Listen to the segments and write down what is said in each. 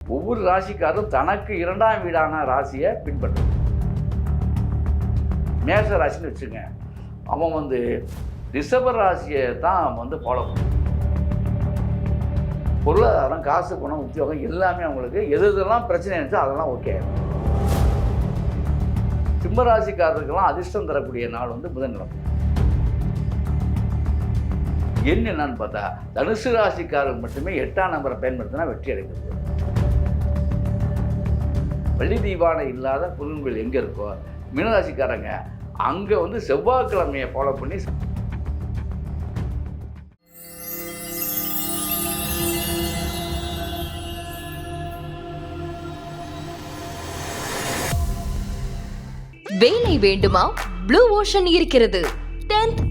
ஒவ்வொரு ராசிக்காரரும் தனக்கு இரண்டாம் வீடான ராசியை பின்பற்றும் மேஷ ராசின்னு வச்சுங்க அவன் வந்து ரிஷப ராசியை தான் வந்து ஃபாலோ பண்ணும் பொருளாதாரம் காசு பணம் உத்தியோகம் எல்லாமே அவங்களுக்கு எது எதெல்லாம் பிரச்சனை இருந்துச்சோ அதெல்லாம் ஓகே சிம்ம ராசிக்காரருக்கெல்லாம் அதிர்ஷ்டம் தரக்கூடிய நாள் வந்து புதன்கிழமை என்னென்னு பார்த்தா தனுசு ராசிக்காரர் மட்டுமே எட்டாம் நம்பரை பயன்படுத்தினா வெற்றி அடைகிறது. வெள்ளி தீபானை இல்லாத புலன்கள் எங்கே இருக்கோ மீனராசிக்காரங்க அங்கே வந்து செவ்வாய்க்கிழமையை ஃபாலோ பண்ணி வேலை வேண்டுமா? ப்ளூ ஓஷன் இருக்கிறது.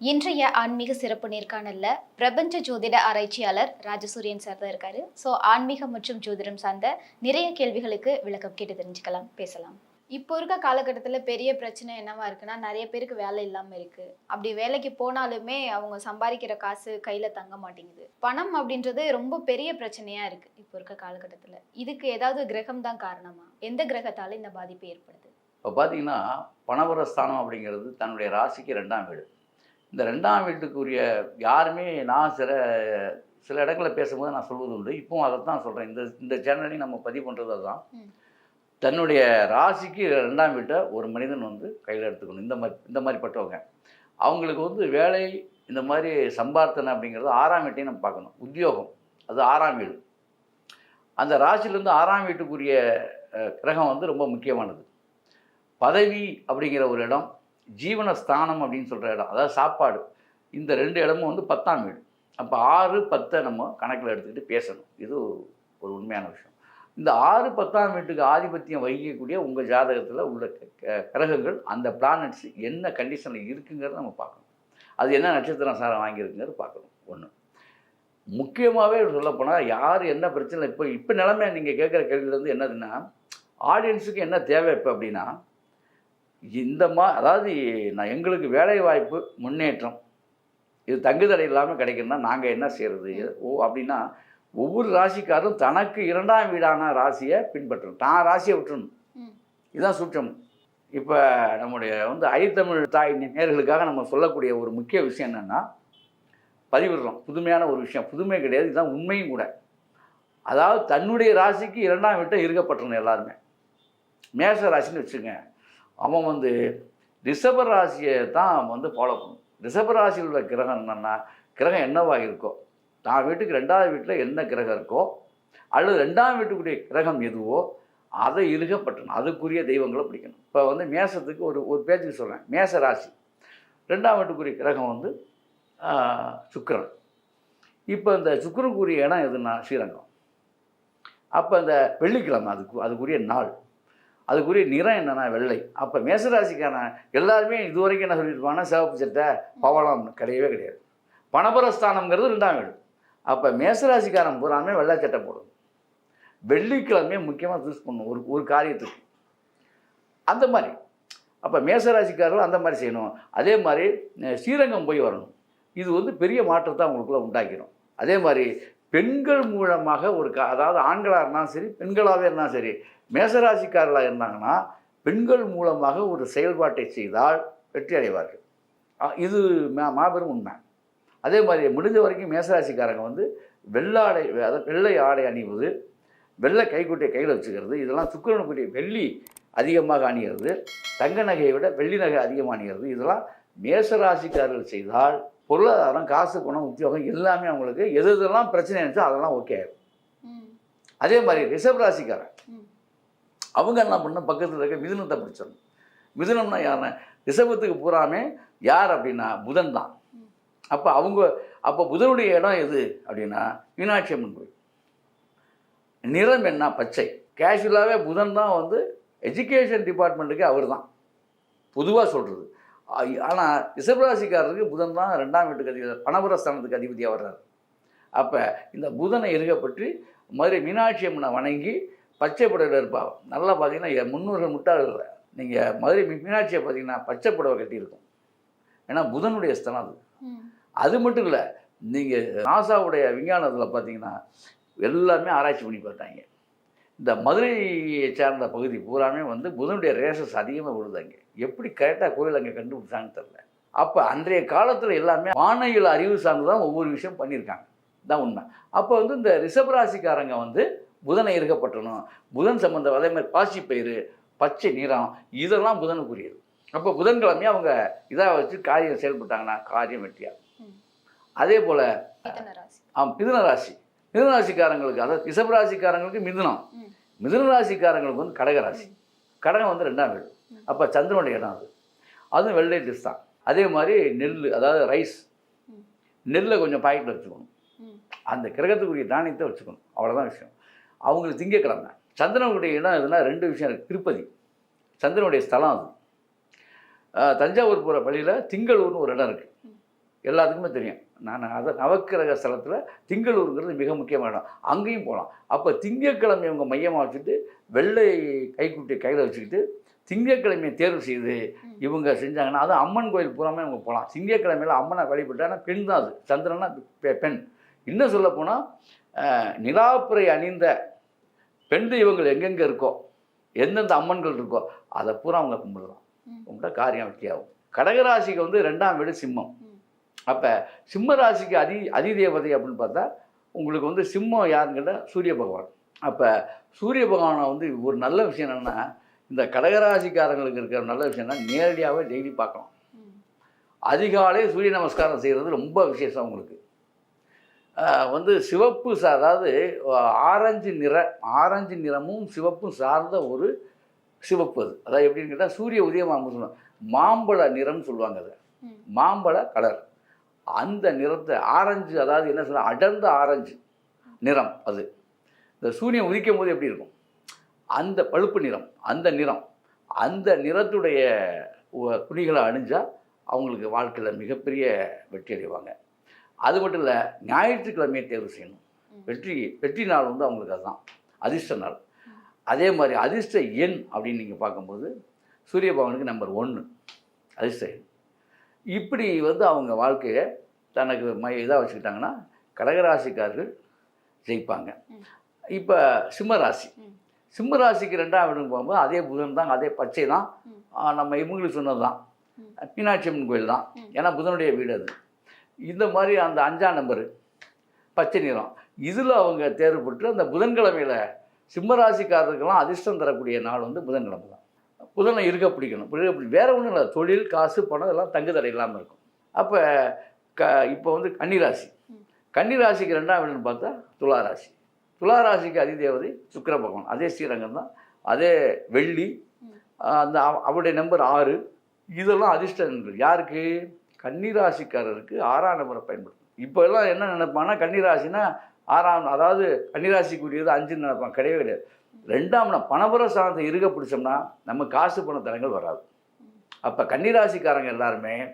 இன்றைய ஆன்மீக சிறப்பு நேர்காணல்ல பிரபஞ்ச ஜோதிட ஆராய்ச்சியாளர் ராஜசூரியன் சார் தான் இருக்காரு. ஸோ ஆன்மீகம் மற்றும் ஜோதிடம் சார்ந்த நிறைய கேள்விகளுக்கு விளக்கம் கேட்டு தெரிஞ்சுக்கலாம். பேசலாம். இப்போ இருக்க காலகட்டத்தில் பெரிய பிரச்சனை என்னவா இருக்குன்னா நிறைய பேருக்கு வேலை இல்லாமல் இருக்கு. அப்படி வேலைக்கு போனாலுமே அவங்க சம்பாதிக்கிற காசு கையில் தங்க மாட்டேங்குது. பணம் அப்படின்றது ரொம்ப பெரிய பிரச்சனையா இருக்கு இப்போ இருக்க காலகட்டத்தில். இதுக்கு ஏதாவது கிரகம் தான் காரணமா? எந்த கிரகத்தால இந்த பாதிப்பு ஏற்படுது? இப்போ பார்த்தீங்கன்னா பணவரஸ்தானம் அப்படிங்கிறது தன்னுடைய ராசிக்கு ரெண்டாம் வீடு. இந்த ரெண்டாம் வீட்டுக்குரிய யாருமே நான் சில சில இடங்களில் பேசும்போது நான் சொல்வது உண்டு. இப்பவும் அதை தான் சொல்கிறேன் இந்த இந்த சேனலையும் நம்ம பதிவு பண்ணுறது அதுதான். தன்னுடைய ராசிக்கு ரெண்டாம் வீட்டை ஒரு மனிதன் வந்து கையில் எடுத்துக்கணும். இந்த மாதிரி இந்த மாதிரி பட்டவங்க அவங்களுக்கு வந்து வேலை இந்த மாதிரி சம்பார்த்தனை அப்படிங்கிறது ஆறாம் வீட்டையும் நம்ம பார்க்கணும். உத்தியோகம். அது ஆறாம் வீடு. அந்த ராசியிலேருந்து ஆறாம் வீட்டுக்குரிய கிரகம் வந்து ரொம்ப முக்கியமானது. பதவி அப்படிங்கிற ஒரு இடம் ஜீவனஸ்தானம் அப்படின்னு சொல்கிற இடம் அதாவது சாப்பாடு. இந்த ரெண்டு இடமும் வந்து பத்தாம் வீடு. அப்போ ஆறு பத்தை நம்ம கணக்கில் எடுத்துக்கிட்டு பேசணும். இது ஒரு உண்மையான விஷயம். இந்த ஆறு பத்தாம் வீட்டுக்கு ஆதிபத்தியம் வகிக்கக்கூடிய உங்கள் ஜாதகத்தில் உள்ள க- கிரகங்கள் அந்த பிளானட்ஸ் என்ன கண்டிஷனில் இருக்குங்கிறத நம்ம பார்க்கணும். அது என்ன நட்சத்திரம் சாரம் வாங்கியிருக்குங்கிறது பார்க்கணும். ஒன்று முக்கியமாகவே சொல்லப்போனால் யார் என்ன பிரச்சனை இப்போ இப்போ நிலமை நீங்கள் கேட்குற கேள்வியிலேருந்து என்னதுன்னா ஆடியன்ஸுக்கு என்ன தேவை இப்போ அப்படின்னா இந்த மா அதாவது நான் எங்களுக்கு வேலை வாய்ப்பு முன்னேற்றம் இது தங்குதடை இல்லாமல் கிடைக்கணும்னா நாங்கள் என்ன செய்கிறது ஓ அப்படின்னா ஒவ்வொரு ராசிக்காரரும் தனக்கு இரண்டாம் வீடான ராசியை பின்பற்றணும். தான் ராசியை விட்டுறணும். ம். இதுதான் சூட்சம். இப்போ நம்முடைய வந்து ஐத்தமிழ் தாய் நேர்களுக்காக நம்ம சொல்லக்கூடிய ஒரு முக்கிய விஷயம் என்னென்னா பதிவிடுறோம். புதுமையான ஒரு விஷயம். புதுமை கிடையாது. இதுதான் உண்மையும் கூட. அதாவது தன்னுடைய ராசிக்கு இரண்டாம் வீட்டை இருக்கப்பட்டணும் எல்லாருமே. மேஷ ராசின்னு வச்சுங்க அவன் வந்து ரிஷப ராசியை தான் வந்து ஃபாலோ பண்ணும். ரிஷப ராசியில் உள்ள கிரகம் என்னென்னா கிரகம் என்னவா இருக்கோ தான் வீட்டுக்கு ரெண்டாவது வீட்டில் என்ன கிரகம் இருக்கோ அல்லது ரெண்டாம் வீட்டுக்குரிய கிரகம் எதுவோ அதை இருகப்பட்டணும் அதுக்குரிய தெய்வங்களை பிடிக்கணும். இப்போ வந்து மேசத்துக்கு ஒரு ஒரு பேச்சுக்கு சொல்கிறேன் மேச ராசி. ரெண்டாம் வீட்டுக்குரிய கிரகம் வந்து சுக்கரன். இப்போ இந்த சுக்கரனுக்குரிய இடம் எதுனா ஸ்ரீரங்கம். அப்போ இந்த வெள்ளிக்கிழமை அதுக்கு அதுக்குரிய நாள். அதுக்குரிய நிறம் என்னன்னா வெள்ளை. அப்போ மேசராசிக்கான எல்லாருமே இது வரைக்கும் என்ன சொல்லியிருப்பாங்கன்னா சிவப்பு சட்டை பவளம் கிடையவே கிடையாது. பணபரஸ்தானம்ங்கிறது ரெண்டாம் வீடு. அப்போ மேசராசிக்காரன் பூராமே வெள்ளை சட்டை போடும் வெள்ளிக்கிழமையே முக்கியமாக சூஸ் பண்ணும் ஒரு ஒரு காரியத்துக்கு. அந்த மாதிரி. அப்போ மேசராசிக்காரர்கள் அந்த மாதிரி செய்யணும். அதே மாதிரி ஸ்ரீரங்கம் போய் வரணும். இது வந்து பெரிய மாற்றத்தை அவங்களுக்குள்ளே உண்டாக்கிடும் அதே மாதிரி பெண்கள் மூலமாக ஒரு க அதாவது ஆண்களாக இருந்தாலும் சரி பெண்களாகவே இருந்தாலும் சரி மேசராசிக்காரர்களாக இருந்தாங்கன்னா பெண்கள் மூலமாக ஒரு செயல்பாட்டை செய்தால் வெற்றி அடைவார்கள் இது மாபெரும் உண்மை அதே மாதிரி முடிஞ்ச வரைக்கும் மேசராசிக்காரங்க வந்து வெள்ளாடை அதாவது வெள்ளை ஆடை அணிவது வெள்ளை கைக்குட்டையை கையில் வச்சுக்கிறது இதெல்லாம் சுக்கிரனுக்குரிய வெள்ளி அதிகமாக அணிகிறது தங்க நகையை விட வெள்ளி நகை அதிகமாக அணிகிறது இதெல்லாம் மேசராசிக்காரர்கள் செய்தால் பொருளாதாரம் காசு பணம் உத்தியோகம் எல்லாமே அவங்களுக்கு எது எதெல்லாம் பிரச்சனை இருந்துச்சோ அதெல்லாம் ஓகே ம். அதே மாதிரி ரிஷப் ராசிக்காரன். அவங்க என்ன பண்ண பக்கத்தில் இருக்க மிதுனத்தை பிடிச்சிடணும். மிதுனம்னா யாருன்னா? ரிஷபத்துக்கு பூராமே யார் அப்படின்னா புதன் தான். அப்போ அவங்க அப்போ புதனுடைய இடம் எது அப்படின்னா மீனாட்சி அம்மன் கோயில். நிறம் என்ன? பச்சை. கேஷுவலாகவே புதன் தான் வந்து எஜுகேஷன் டிபார்ட்மெண்ட்டுக்கு அவர் தான். பொதுவாக சொல்கிறது ஆனால் ரிஷபராசிக்காரருக்கு புதன் தான் ரெண்டாம் வீட்டுக்கு அதிபதி பணபுரஸ்தானத்துக்கு அதிபதியாக வர்றாரு. அப்போ இந்த புதனை இருக்கப்பட்டு மதுரை மீனாட்சி அம்மனை வணங்கி பச்சை புடவையில் இருப்பா. நல்லா பார்த்தீங்கன்னா முன்னோர்கள் முட்டாள் இல்லை நீங்கள் மதுரை மீனாட்சியை பார்த்தீங்கன்னா பச்சை புடவை கட்டியிருக்கும். ஏன்னா புதனுடைய ஸ்தலம் அது. அது மட்டும் இல்லை நீங்கள் நாசாவுடைய விஞ்ஞானத்தில் பார்த்தீங்கன்னா எல்லாமே ஆராய்ச்சி பண்ணி பார்த்தாங்க. இந்த மதுரையை சார்ந்த பகுதி பூராமே வந்து புதனுடைய ரேசஸ் அதிகமாக விழுதாங்க எப்படி கரெக்டாக கோயில் அங்கே கண்டுபிடிச்சாங்கன்னு தெரில அப்போ அன்றைய காலத்தில் எல்லாமே வானையில் அறிவு சார்ந்து தான் ஒவ்வொரு விஷயம் பண்ணியிருக்காங்க. தான் உண்மை. அப்போ வந்து இந்த ரிஷபராசிக்காரங்க வந்து புதனை இருக்கப்பட்டணும். புதன் சம்பந்தம் அதே மாதிரி பாசிப்பயிறு பச்சை நிறம் இதெல்லாம் புதனுக்குரியது. அப்போ புதன்கிழமையே அவங்க இதாக வச்சு காரியம் செயல்பட்டாங்கன்னா காரியம் வெற்றியாகும் ம். அதே போல் மிதுன ராசி. ஆம் மிதுன ராசி. மிதுன ராசிக்காரங்களுக்கு அதாவது ரிஷப ராசிக்காரங்களுக்கு மிதுனம். மிதுன ராசிக்காரங்களுக்கு வந்து கடகராசி கடகம் வந்து ரெண்டாம் வீடு. அப்போ சந்திரனுடைய இடம் அது. அதுவும் வெள்ளை டிஸ் தான். அதே மாதிரி நெல் அதாவது ரைஸ். நெல்லை கொஞ்சம் பாக்கெட்டில் வச்சுக்கணும். அந்த கிரகத்துக்குரிய தானியத்தை வச்சுக்கணும். அவ்வளோதான் விஷயம். அவங்களுக்கு திங்கக்கிழமை சந்திரனுடைய இடம் எதுனா ரெண்டு விஷயம் இருக்குது திருப்பதி. சந்திரனுடைய ஸ்தலம் அது. தஞ்சாவூர் போகிற வழியில் திங்களூர்னு ஒரு இடம் இருக்குது எல்லாத்துக்குமே தெரியும். நான் அதை நவக்கிரக ஸ்தலத்தில் திங்களூருங்கிறது மிக முக்கியமான இடம். அங்கேயும் போகலாம் அப்போ திங்கக்கிழமை இவங்க மையமாக வச்சுட்டு வெள்ளை கைக்குட்டி கையில் வச்சுக்கிட்டு திங்கட்கிழமையை தேர்வு செய்து இவங்க செஞ்சாங்கன்னா அது அம்மன் கோயில் பூராமே இவங்க போகலாம் திங்கக்கிழமையில் அம்மனை வழிபட்டாங்கன்னா பெண் தான் அது. சந்திரனா பெ- பெண். இன்னும் சொல்ல போனால் நிலாப்புரை அணிந்த பெண் தெய்வங்கள் எங்கெங்கே இருக்கோ எந்தெந்த அம்மன்கள் இருக்கோ அதை பூரா அவங்க கும்பிடலாம். கும்பிட்டா காரியம் வெற்றியாகும் கடகராசிக்கு வந்து ரெண்டாம் வீடு சிம்மம். அப்போ சிம்ம ராசிக்கு அதி அதிதேவதை அப்படின்னு பார்த்தா உங்களுக்கு வந்து சிம்மம் யாருன்னு கேட்டால் சூரிய பகவான். அப்போ சூரிய பகவானை வந்து ஒரு நல்ல விஷயம் என்னென்னா இந்த கடகராசிக்காரங்களுக்கு இருக்கிற நல்ல விஷயம்னா நேரடியாகவே டெய்லி பார்க்கலாம். அதிகாலை சூரிய நமஸ்காரம் செய்கிறது ரொம்ப விசேஷம் உங்களுக்கு வந்து சிவப்பு அதாவது ஆரஞ்சு நிற ஆரஞ்சு நிறமும் சிவப்பும் சார்ந்த ஒரு சிவப்பு அது. அதாவது எப்படின்னு கேட்டால் சூரிய உதயமாகும் சொல்லுவாங்க. மாம்பழ நிறம்னு சொல்லுவாங்க அதை. மாம்பழ கலர். அந்த நிறத்தை ஆரஞ்சு அதாவது என்ன சொல்ல அடர்ந்த ஆரஞ்சு நிறம் அது. இந்த சூரியன் உதிக்கும் போது எப்படி இருக்கும்? அந்த பழுப்பு நிறம் அந்த நிறம் அந்த நிறத்துடைய துணிகளை அணிஞ்சால் அவங்களுக்கு வாழ்க்கையில் மிகப்பெரிய வெற்றி அடைவாங்க. அது மட்டும் இல்லை ஞாயிற்றுக்கிழமையை தேர்வு செய்யணும். வெற்றி வெற்றி நாள் வந்து அவங்களுக்கு அதுதான். அதிர்ஷ்ட நாள். அதே மாதிரி அதிர்ஷ்ட எண் அப்படின்னு நீங்கள் பார்க்கும்போது சூரிய பகவானுக்கு நம்பர் ஒன்று அதிர்ஷ்ட எண். இப்படி வந்து அவங்க வாழ்க்கையை தனக்கு மை இதாக வச்சுக்கிட்டாங்கன்னா கடகராசிக்காரர்கள் ஜெயிப்பாங்க. இப்போ சிம்மராசி. சிம்மராசிக்கு ரெண்டாம் வீடுன்னு போகும்போது அதே புதன் தான் அதே பச்சை தான். நம்ம இவங்களுக்கு சொன்னது தான். மீனாட்சி அம்மன் கோயில் தான். ஏன்னா புதனுடைய வீடு அது. இந்த மாதிரி அந்த அஞ்சாம் நம்பரு பச்சை நிறம். இதில் அவங்க தேர்வு பெற்று அந்த புதன்கிழமையில் சிம்மராசிக்காரருக்கெல்லாம் அதிர்ஷ்டம் தரக்கூடிய நாள் வந்து புதன்கிழமை தான். புதனை இருக்க பிடிக்கணும். இருக்க பிடி வேற ஒன்றும் இல்லை. தொழில் காசு பணம் இதெல்லாம் தங்கு தடை இல்லாமல் இருக்கும். அப்போ க இப்போ வந்து கன்னிராசி. கன்னிராசிக்கு ரெண்டாம் வீடுன்னு பார்த்தா துளாராசி. துளாராசிக்கு அதிதேவதை சுக்கிர பகவான். அதே ஸ்ரீரங்கம் தான். அதே வெள்ளி அந்த அவ- அவருடைய நம்பர் ஆறு. இதெல்லாம் அதிர்ஷ்டங்கள். யாருக்கு? கன்னிராசிக்காரருக்கு ஆறாம் நம்பரை பயன்படுத்தும் இப்போ எல்லாம் என்ன நினைப்பாங்கன்னா கன்னிராசினா ஆறாம் அதாவது கன்னிராசிக்குரியது அஞ்சுன்னு நினைப்பான் கிடையவே கிடையாது. ரெண்டாம் நம் பணபுர சார்ந்த இருக பிடிச்சோம்னா நம்ம காசு பண தரங்கள் வராது. அப்போ கன்னிராசிக்காரங்க எல்லாருமே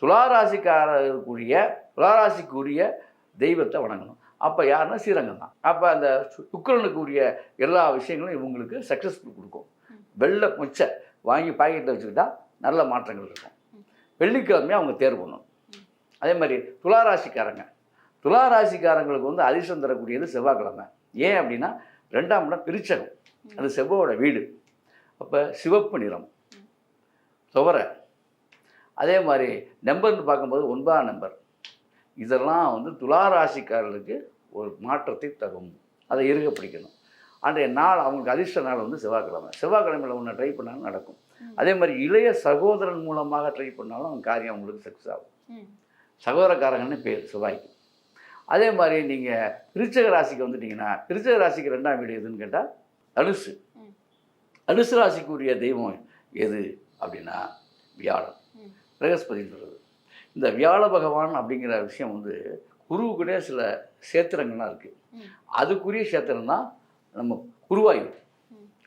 துளாராசிக்காரருக்குரிய துளாராசிக்குரிய தெய்வத்தை வணங்கணும். அப்போ யாருன்னா ஸ்ரீரங்கம் தான். அப்போ அந்த சு- சுக்கிரனுக்கு உரிய எல்லா விஷயங்களும் இவங்களுக்கு சக்ஸஸ்ஃபுல் கொடுக்கும். வெள்ளை மொச்சை வாங்கி பாக்கெட்டில் வச்சுக்கிட்டா நல்ல மாற்றங்கள் இருக்கும். வெள்ளிக்கிழமையாக அவங்க தேர்வு பண்ணணும். அதே மாதிரி துளாராசிக்காரங்க. துளாராசிக்காரங்களுக்கு வந்து அதிர்ஷ்டம் தரக்கூடியது செவ்வாய்க்கிழமை. ஏன் அப்படின்னா ரெண்டாம் இடம் பிரிச்சகம் அது செவ்வாயோட வீடு. அப்போ சிவப்பு நிறம். துவரை. அதே மாதிரி நம்பர்னு பார்க்கும்போது ஒன்பதாம் நம்பர். இதெல்லாம் வந்து துளாராசிக்காரர்களுக்கு ஒரு மாற்றத்தை தரும். அதை இருக பிடிக்கணும் அன்றைய நாள் அவங்களுக்கு அதிர்ஷ்ட நாள் வந்து செவ்வாய்க்கிழமை. செவ்வாய்க்கிழமையில் ஒன்று ட்ரை பண்ணாலும் நடக்கும். அதே மாதிரி இளைய சகோதரன் மூலமாக ட்ரை பண்ணாலும் அவங்க காரியம் அவங்களுக்கு சக்ஸஸ் ஆகும். சகோதரக்காரங்கன்னு பேர் செவ்வாய்க்கு அதே மாதிரி நீங்கள் விருச்சக ராசிக்கு வந்துட்டீங்கன்னா விருச்சக ராசிக்கு ரெண்டாம் வீடு எதுன்னு கேட்டால் தனுசு ம். தனுசு ராசிக்குரிய தெய்வம் எது அப்படின்னா வியாழன் ம். பிரகஸ்பதி சொல்கிறது இந்த வியாழ பகவான் அப்படிங்கிற விஷயம் வந்து குருவுக்குடைய சில சேத்திரங்கள்லாம் இருக்குது. அதுக்குரிய சேத்திரம் தான் நம்ம குருவாயூர்.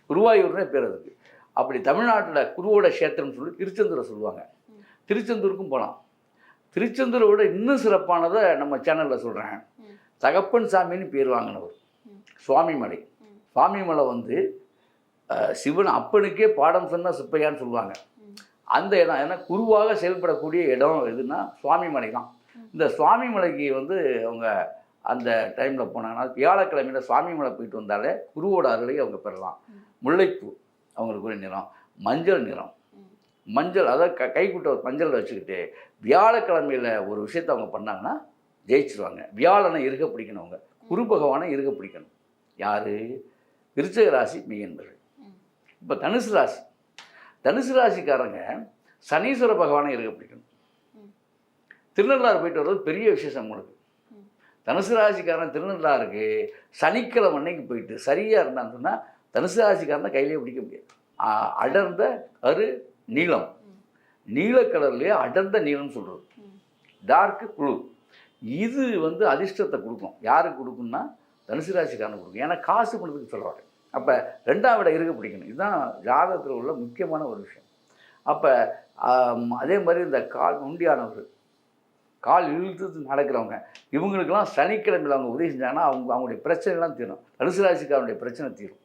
குருவாயூர்னே பேர் அதுக்கு அப்படி தமிழ்நாட்டில் குருவோட கஷேத்திரம்னு சொல்லி திருச்செந்தூரை சொல்லுவாங்க. திருச்செந்தூருக்கும் போகலாம் திருச்செந்தூரை விட இன்னும் சிறப்பானதை நம்ம சேனலில் சொல்கிறேன் தகப்பன் சாமின்னு பேர் வாங்கினவர். சுவாமி சுவாமிமலை சுவாமிமலை வந்து சிவன் அப்பனுக்கே பாடம் சொன்ன சுப்பையான்னு சொல்லுவாங்க. அந்த இடம் ஏன்னா குருவாக செயல்படக்கூடிய இடம் எதுன்னா சுவாமிமலை தான். இந்த இந்த சுவாமிமலைக்கு வந்து அவங்க அந்த டைமில் போனாங்கன்னா வியாழக்கிழமையில் சுவாமிமலை போயிட்டு வந்தாலே குருவோட அருளை அவங்க பெறலாம். முல்லைப்பூ. அவங்களுக்கு ஒரு நிறம். மஞ்சள் நிறம். மஞ்சள் அதாவது க கைக்குட்ட மஞ்சள் வச்சுக்கிட்டு வியாழக்கிழமையில் ஒரு விஷயத்தை அவங்க பண்ணாங்கன்னா ஜெயிச்சிருவாங்க. வியாழனை இருக்க பிடிக்கணும் அவங்க. குரு பகவானை இருக்க பிடிக்கணும். யார்? விருச்சக ராசி மெய்யன்பர்கள். இப்போ தனுசு ராசி. தனுசு ராசிக்காரங்க சனீஸ்வர பகவானை இருக்க பிடிக்கணும். திருநள்ளாறு போயிட்டு வர்றது பெரிய விசேஷம் உங்களுக்கு. தனுசு ராசிக்காரன் திருநள்ளாறுக்கு சனிக்கிழமை அன்னைக்கு போயிட்டு சரியாக இருந்தான்னு சொன்னால் தனுசு ராசிக்காரனை கையிலே பிடிக்க முடியாது. அடர்ந்த கரு நீளம். நீல கலர்லேயே அடர்ந்த நீளம்னு சொல்கிறது டார்க்கு குழு இது வந்து அதிர்ஷ்டத்தை கொடுக்கும். யாருக்கு கொடுக்கும்னா தனுசு ராசிக்காரனுக்கு கொடுக்கும். ஏன்னா காசு பண்ணுறதுக்கு சொல்கிறாரு அப்போ ரெண்டாம் விட இருக்க பிடிக்கணும். இதுதான் ஜாதகத்தில் உள்ள முக்கியமான ஒரு விஷயம். அப்போ அதே மாதிரி இந்த கால் நொண்டியானவர் கால் இழுத்து நடக்கிறவங்க இவங்களுக்கெல்லாம் சனிக்கிழமையில் அவங்க உதவி செஞ்சாங்கன்னா அவங்க அவங்களுடைய பிரச்சனைலாம் தீரும். தனுசு ராசிக்காரனுடைய பிரச்சனை தீரும்.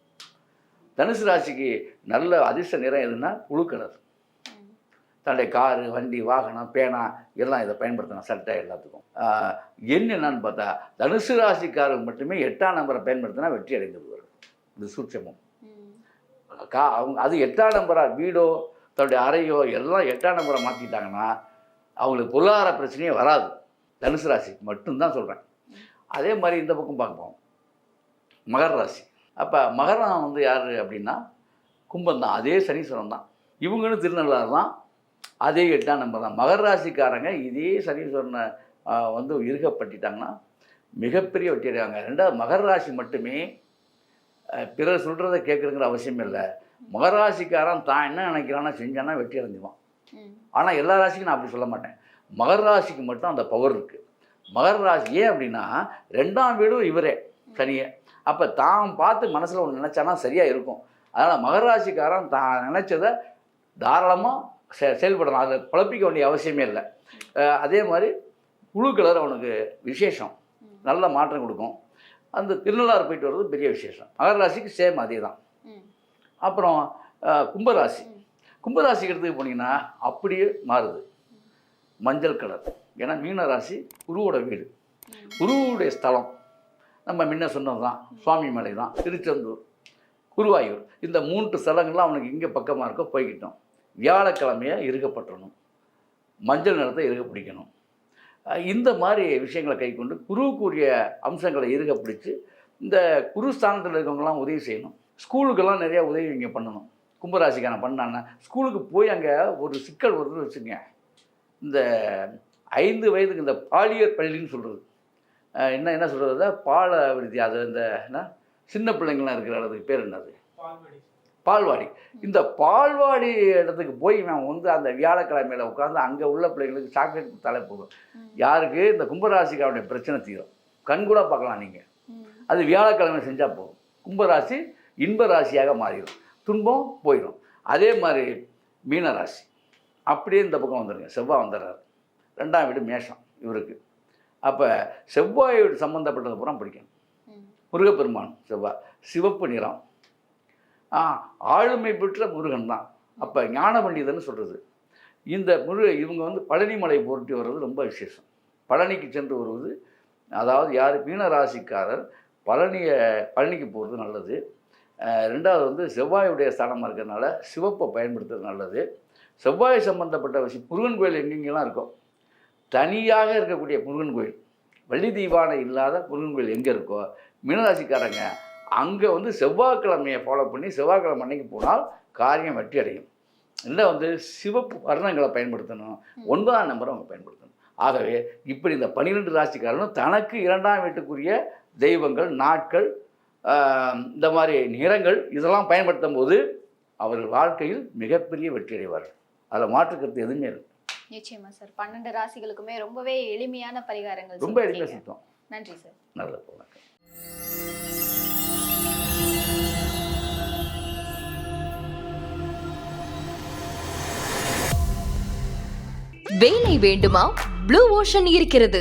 தனுசு ராசிக்கு நல்ல அதிர்ஷ்ட நிறம் எதுன்னா புழு கலர். தன்னுடைய காரு வண்டி வாகனம் பேனா எல்லாம் இதை பயன்படுத்தணும் சட்டை எல்லாத்துக்கும். ஆஹ் என்னன்னு பார்த்தா தனுசு ராசிக்காரர் மட்டுமே எட்டாம் நம்பரை பயன்படுத்தினா வெற்றி அடைந்து விடுவார்கள் இது சூட்சமம். கா அவங்க அது எட்டாம் நம்பராக வீடோ தன்னுடைய அறையோ எல்லாம் எட்டாம் நம்பரை மாற்றிட்டாங்கன்னா அவங்களுக்கு பொருளாதார பிரச்சனையே வராது. தனுசு ராசி மட்டும்தான் சொல்கிறேன் அதே மாதிரி இந்த பக்கம் பார்ப்போம். மகர ராசி. அப்போ மகரம் வந்து யார் அப்படின்னா கும்பம் தான் அதே சனீஸ்வரன் தான் இவங்களும் திருநள்ளாறு தான் அதே எட்டாம் நம்பர் தான் மகர ராசிக்காரங்க இதே சனீஸ்வரனை வந்து இருக்கப்பட்டுட்டாங்கன்னா மிகப்பெரிய வெற்றி அடைவாங்க. ரெண்டாவது மகர ராசி மட்டுமே பிறர் சொல்கிறத கேட்குறங்கிற அவசியம் இல்லை. மகர ராசிக்காரன் தான் என்ன நினைக்கிறானோ செஞ்சானா வெற்றி அடைஞ்சுவான். ஆனால் எல்லா ராசிக்கும் நான் அப்படி சொல்ல மாட்டேன். மகர ராசிக்கு மட்டும் அந்த பவர் இருக்குது மகர ராசி ஏன் அப்படின்னா ரெண்டாம் வீடும் இவரே சனியே. அப்போ தான் பார்த்து மனசில் ஒன்று நினச்சானா சரியாக இருக்கும். அதனால் மகர ராசிக்காரன் தான் நினச்சதை தாராளமாக செ செயல்படலாம். அதை குழப்பிக்க வேண்டிய அவசியமே இல்லை. அதே மாதிரி புழு கலர் அவனுக்கு விசேஷம். நல்ல மாற்றம் கொடுக்கும். அந்த திருநள்ளாறு போயிட்டு வர்றது பெரிய விசேஷம். மகர ராசிக்கு சேம் அதே தான். அப்புறம் கும்பராசி. கும்பராசிக்கு எடுத்துக்கு போனீங்கன்னா அப்படியே மாறுது. மஞ்சள் கலர். ஏன்னா மீன ராசி குருவோட வீடு. குருவுடைய ஸ்தலம். நம்ம முன்ன சொன்னது தான் சுவாமி மலை தான் திருச்செந்தூர் குருவாயூர். இந்த மூன்று ஸ்தலங்கள்லாம் அவனுக்கு இங்கே பக்கமாக இருக்க போய்கிட்டோம் வியாழக்கிழமையாக இருக்கப்பட்டணும் மஞ்சள் நிறத்தை இருக்க பிடிக்கணும். இந்த மாதிரி விஷயங்களை கைக்கொண்டு குருவுக்குரிய அம்சங்களை இருக்க பிடிச்சி இந்த குரு ஸ்தானத்தில் இருக்கவங்கலாம் உதவி செய்யணும். ஸ்கூலுக்கெல்லாம் நிறையா உதவி இங்கே பண்ணணும். கும்பராசிக்காரன் பண்ணான்னா ஸ்கூலுக்கு போய் அங்கே ஒரு சிக்கல் வருதுன்னு வச்சுங்க இந்த ஐந்து வயதுக்கு இந்த பாலியர் பள்ளின்னு சொல்கிறது என்ன என்ன சொல்கிறது பால விடுதி அது இந்த என்ன சின்ன பிள்ளைங்களாம் இருக்கிற இடத்துக்கு பேர் என்னது பால்வாடி. இந்த பால்வாடி இடத்துக்கு போய் இவன் வந்து அந்த வியாழக்கிழமையில உட்காந்து அங்கே உள்ள பிள்ளைங்களுக்கு சாக்லேட் கொடுத்தாலே போதும். யாருக்கு? இந்த கும்பராசிக்காரனுடைய பிரச்சனை தீரும். கண் கூட பார்க்கலாம் நீங்கள். அது வியாழக்கிழமை செஞ்சால் போதும். கும்பராசி இன்ப ராசியாக மாறிடும். துன்பம் போயிடும். அதே மாதிரி மீனராசி. அப்படியே இந்த பக்கம் வந்துடுங்க செவ்வாய் வந்துடுறாரு. ரெண்டாம் வீடு மேஷம் இவருக்கு. அப்போ செவ்வாய் வீடு சம்மந்தப்பட்டது பூரா பிடிக்கணும். ம். முருகப்பெருமான் செவ்வாய் சிவப்பு நிறம். ஆ ஆளுமை பெற்ற முருகன் தான். அப்போ ஞான பண்டிதன்னு சொல்கிறது இந்த முருக இவங்க வந்து பழனிமலை போட்டி வர்றது ரொம்ப விசேஷம். பழனிக்கு சென்று வருவது அதாவது யார் மீனராசிக்காரர் பழனியை பழனிக்கு போகிறது நல்லது. ரெண்டாவது வந்து செவ்வாயுடைய ஸ்தானமாக இருக்கிறதுனால சிவப்பை பயன்படுத்துறது நல்லது. செவ்வாய் சம்பந்தப்பட்ட விஷயம் முருகன் கோயில் எங்கெங்கெல்லாம் இருக்கும் தனியாக இருக்கக்கூடிய முருகன் கோயில். வள்ளி தீவானை இல்லாத முருகன் கோயில் எங்கே இருக்கோ மீனராசிக்காரங்க அங்கே வந்து செவ்வாய்க்கிழமையை ஃபாலோ பண்ணி செவ்வாய்க்கிழமை அன்னைக்கு போனால் காரியம் வெற்றி அடையும். இல்லை வந்து சிவப்பு வர்ணங்களை பயன்படுத்தணும். ஒன்பதாம் நம்பரை அவங்க பயன்படுத்தணும். ஆகவே இப்படி இந்த பன்னிரெண்டு ராசிக்காரனும் தனக்கு இரண்டாம் வீட்டுக்குரிய தெய்வங்கள் நாட்கள் இந்த மாதிரி நிறங்கள் இதெல்லாம் பயன்படுத்தும் போது அவர்கள் வாழ்க்கையில் மிகப்பெரிய வெற்றி அடைவார்கள். அதில் மாற்றுக்கருத்து எதுவுமே இல்லை. நிச்சயமா சார் பன்னெண்டு ராசிகளுக்குமே ரொம்பவே எளிமையான பரிகாரங்கள் ரொம்ப எளிமையாக. சுத்தம் நன்றி சார் நல்லது வணக்கம் வேலை வேண்டுமா? ப்ளூ ஓஷன் இருக்கிறது.